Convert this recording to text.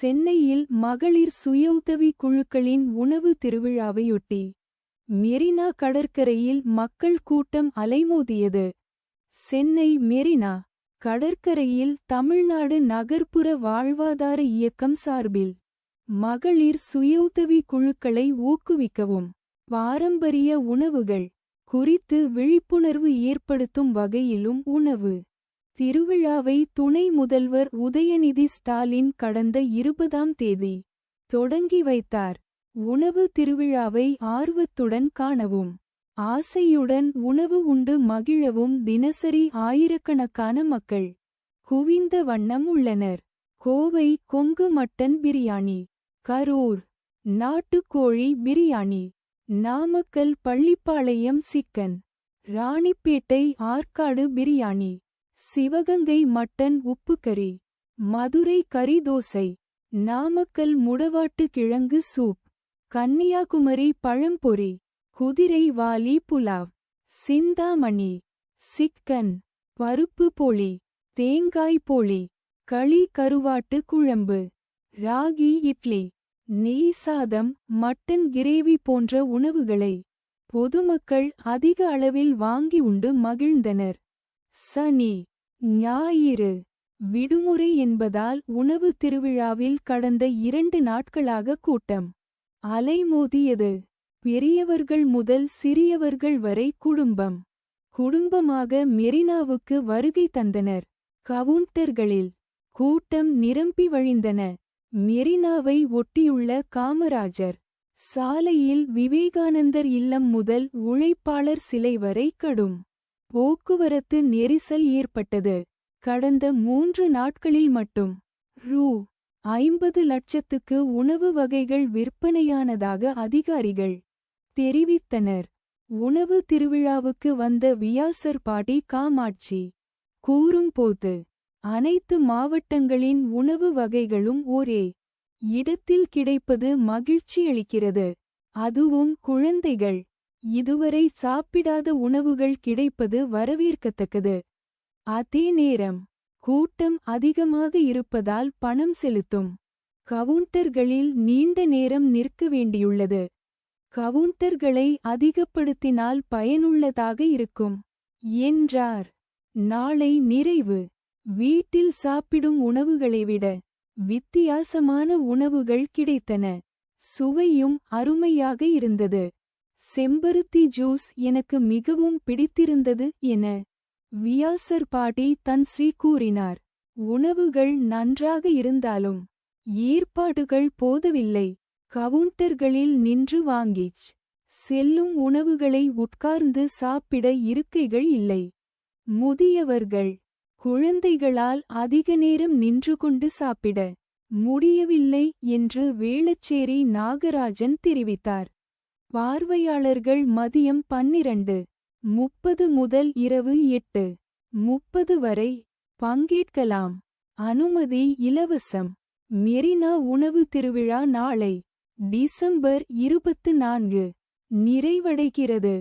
சென்னையில் மகளிர் சுய உதவி குழுக்களின் உணவு திருவிழாவையொட்டி மெரினா கடற்கரையில் மக்கள் கூட்டம் அலைமோதியது. சென்னை மெரினா கடற்கரையில் தமிழ்நாடு நகர்ப்புற வாழ்வாதார இயக்கம் சார்பில் மகளிர் சுய உதவி குழுக்களை ஊக்குவிக்கவும் பாரம்பரிய உணவுகள் குறித்து விழிப்புணர்வு ஏற்படுத்தும் வகையிலும் உணவு திருவிழாவை துணை முதல்வர் உதயநிதி ஸ்டாலின் கடந்த இருபதாம் தேதி தொடங்கி வைத்தார். உணவு திருவிழாவை ஆர்வத்துடன் காணவும். ஆசையுடன் உணவு உண்டு மகிழவும் தினசரி ஆயிரக்கணக்கான மக்கள். குவிந்த வண்ணம் உள்ளனர். கோவை கொங்கு மட்டன் பிரியாணி. கரூர் நாட்டுக்கோழி பிரியாணி. நாமக்கல் பள்ளிப்பாளையம் சிக்கன். ராணிப்பேட்டை ஆற்காடு பிரியாணி. சிவகங்கை மட்டன் உப்புக்கறி மதுரை கறி தோசை நாமக்கல் முடவாட்டு கிழங்கு சூப் கன்னியாகுமரி பழம்பொரி குதிரை வாலி புலாவ் சிந்தாமணி சிக்கன் பருப்பு போளி தேங்காய் போளி களி கருவாட்டு குழம்பு ராகி இட்லி நெய் சாதம் மட்டன் கிரேவி போன்ற உணவுகளை பொதுமக்கள் அதிக அளவில் வாங்கி உண்டு மகிழ்ந்தனர். சனி ஞாயிறு. விடுமுறை என்பதால் உணவு திருவிழாவில் கடந்த இரண்டு நாட்களாக கூட்டம். அலைமோதியது பெரியவர்கள் முதல் சிறியவர்கள் வரை குடும்பம். குடும்பமாக மெரினாவுக்கு வருகை தந்தனர். கவுண்டர்களில் கூட்டம் நிரம்பி வழிந்தன. மெரினாவை ஒட்டியுள்ள காமராஜர். சாலையில் விவேகானந்தர் இல்லம் முதல் உழைப்பாளர் சிலை வரை கடும் போக்குவரத்து நெரிசல் ஏற்பட்டது. கடந்த மூன்று நாட்களில் மட்டும் ரூ. ஐம்பது லட்சத்துக்கு உணவு வகைகள் விற்பனையானதாக அதிகாரிகள் தெரிவித்தனர். உணவு திருவிழாவுக்கு வந்த வியாசர் பாட்டி காமாட்சி கூறும்போது அனைத்து மாவட்டங்களின் உணவு வகைகளும் ஒரே இடத்தில் கிடைப்பது மகிழ்ச்சியளிக்கிறது அதுவும் குழந்தைகள் இதுவரை சாப்பிடாத உணவுகள் கிடைப்பது வரவேற்கத்தக்கது. அதே நேரம் கூட்டம் அதிகமாக இருப்பதால் பணம் செலுத்தும். கவுண்டர்களில் நீண்ட நேரம் நிற்க வேண்டியுள்ளது. கவுண்டர்களை அதிகப்படுத்தினால் பயனுள்ளதாக இருக்கும். என்றார். நாளை நிறைவு. வீட்டில் சாப்பிடும் உணவுகளை விட வித்தியாசமான உணவுகள் கிடைத்தன. சுவையும் அருமையாக இருந்தது. செம்பருத்தி ஜூஸ் எனக்கு மிகவும் பிடித்திருந்தது என வியாசர் பாட்டி தன் ஸ்ரீ கூறினார். உணவுகள் நன்றாக இருந்தாலும் ஏற்பாடுகள் போதவில்லை. கவுண்டர்களில் நின்று வாங்கிச் செல்லும் உணவுகளை உட்கார்ந்து சாப்பிட இருக்கைகள் இல்லை. முதியவர்கள் குழந்தைகளால் அதிக நேரம் நின்று கொண்டு சாப்பிட முடியவில்லை என்று வேளச்சேரி நாகராஜன் தெரிவித்தார். பார்வையாளர்கள் மதியம் பன்னிரண்டு முப்பது முதல் இரவு எட்டு முப்பது வரை பங்கேற்கலாம். அனுமதி இலவசம். மெரினா உணவு திருவிழா நாளை டிசம்பர் இருபத்து நான்கு நிறைவடைகிறது.